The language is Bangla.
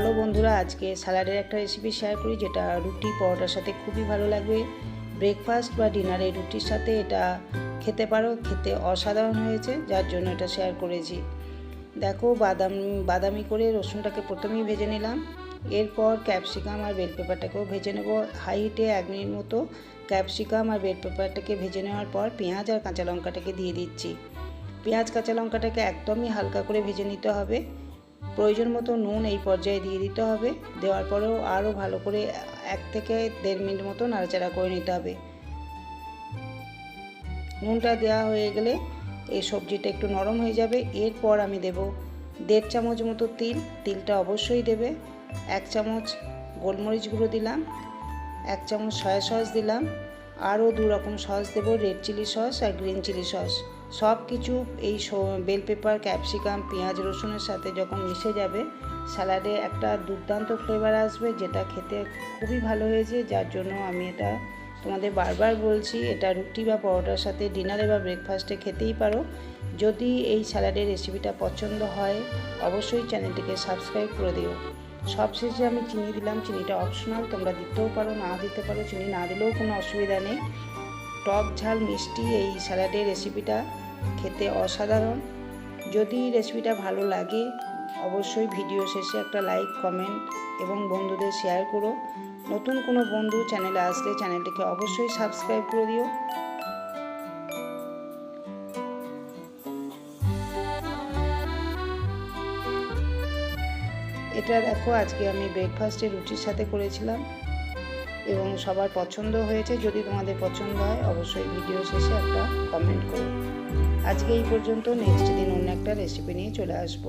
চলো বন্ধুরা, আজকে স্যালাডের একটা রেসিপি শেয়ার করি, যেটা রুটি পরোটার সাথে খুবই ভালো লাগবে। ব্রেকফাস্ট বা ডিনারে রুটির সাথে এটা খেতে পারো, খেতে অসাধারণ হয়েছে, যার জন্য এটা শেয়ার করেছি। দেখো, বাদাম, বাদামি করে রসুনটাকে প্রথমেই ভেজে নিলাম। এরপর ক্যাপসিকাম আর বেল পেপারটাকেও ভেজে নেব। হাই হিটে এক মিনিট মতো ক্যাপসিকাম আর বেল পেপারটাকে ভেজে নেওয়ার পর পেঁয়াজ আর কাঁচা লঙ্কাটাকে দিয়ে দিচ্ছি। পেঁয়াজ, কাঁচা লঙ্কাটাকে একদমই হালকা করে ভেজে নিতে হবে। প্রয়োজন মতো নুন এই পর্যায়ে দিয়ে দিতে হবে। দেওয়ার পরেও আরও ভালো করে এক থেকে দেড় মিনিট মতো নাড়াচাড়া করে নিতে হবে। নুনটা দেওয়া হয়ে গেলে এই সবজিটা একটু নরম হয়ে যাবে। এরপর আমি দেব দেড় চামচ মতো তিল। তিলটা অবশ্যই দেবে। এক চামচ গোলমরিচ গুঁড়ো দিলাম। এক চামচ সয়া সস দিলাম। আরও দু রকম সস দেবো, রেড চিলি সস আর গ্রিন চিলি সস। সব কিছু এই বেল পেপার ক্যাপসিকাম পেঁয়াজ, রসুনের সাথে যখন মিশে যাবে স্যালাডে একটা দুর্দান্ত ফ্লেভার আসবে, যেটা খেতে খুবই ভালো হয়েছে, যার জন্য আমি এটা তোমাদের বারবার বলছি, এটা রুটি বা পরোটার সাথে ডিনারে বা ব্রেকফাস্টে খেতেই পারো। যদি এই স্যালাডের রেসিপিটা পছন্দ হয়, অবশ্যই চ্যানেলটিকে সাবস্ক্রাইব করে দিও। সবশেষে আমি চিনি দিলাম, চিনিটা অপশনাল তোমরা দিতেও পারো, না দিতে পারো, চিনি না দিলেও কোনো অসুবিধা নেই। টক ঝাল মিষ্টি এই স্যালাডের রেসিপিটা খেতে অসাধারণ। যদি রেসিপিটা ভালো লাগে, অবশ্যই ভিডিও শেষে একটা লাইক, কমেন্ট এবং বন্ধুদের শেয়ার করো। নতুন কোনো বন্ধু চ্যানেলে আসলে চ্যানেলটিকে অবশ্যই সাবস্ক্রাইব করে দিও। এটা দেখো, আজকে আমি ব্রেকফাস্টে রুটির সাথে করেছিলাম। এবং সবার পছন্দ হয়েছে, যদি তোমাদের পছন্দ হয়, অবশ্যই ভিডিও শেষে একটা কমেন্ট করো। আজকে এই পর্যন্ত নেক্সট দিন অন্য একটা রেসিপি নিয়ে চলে আসব।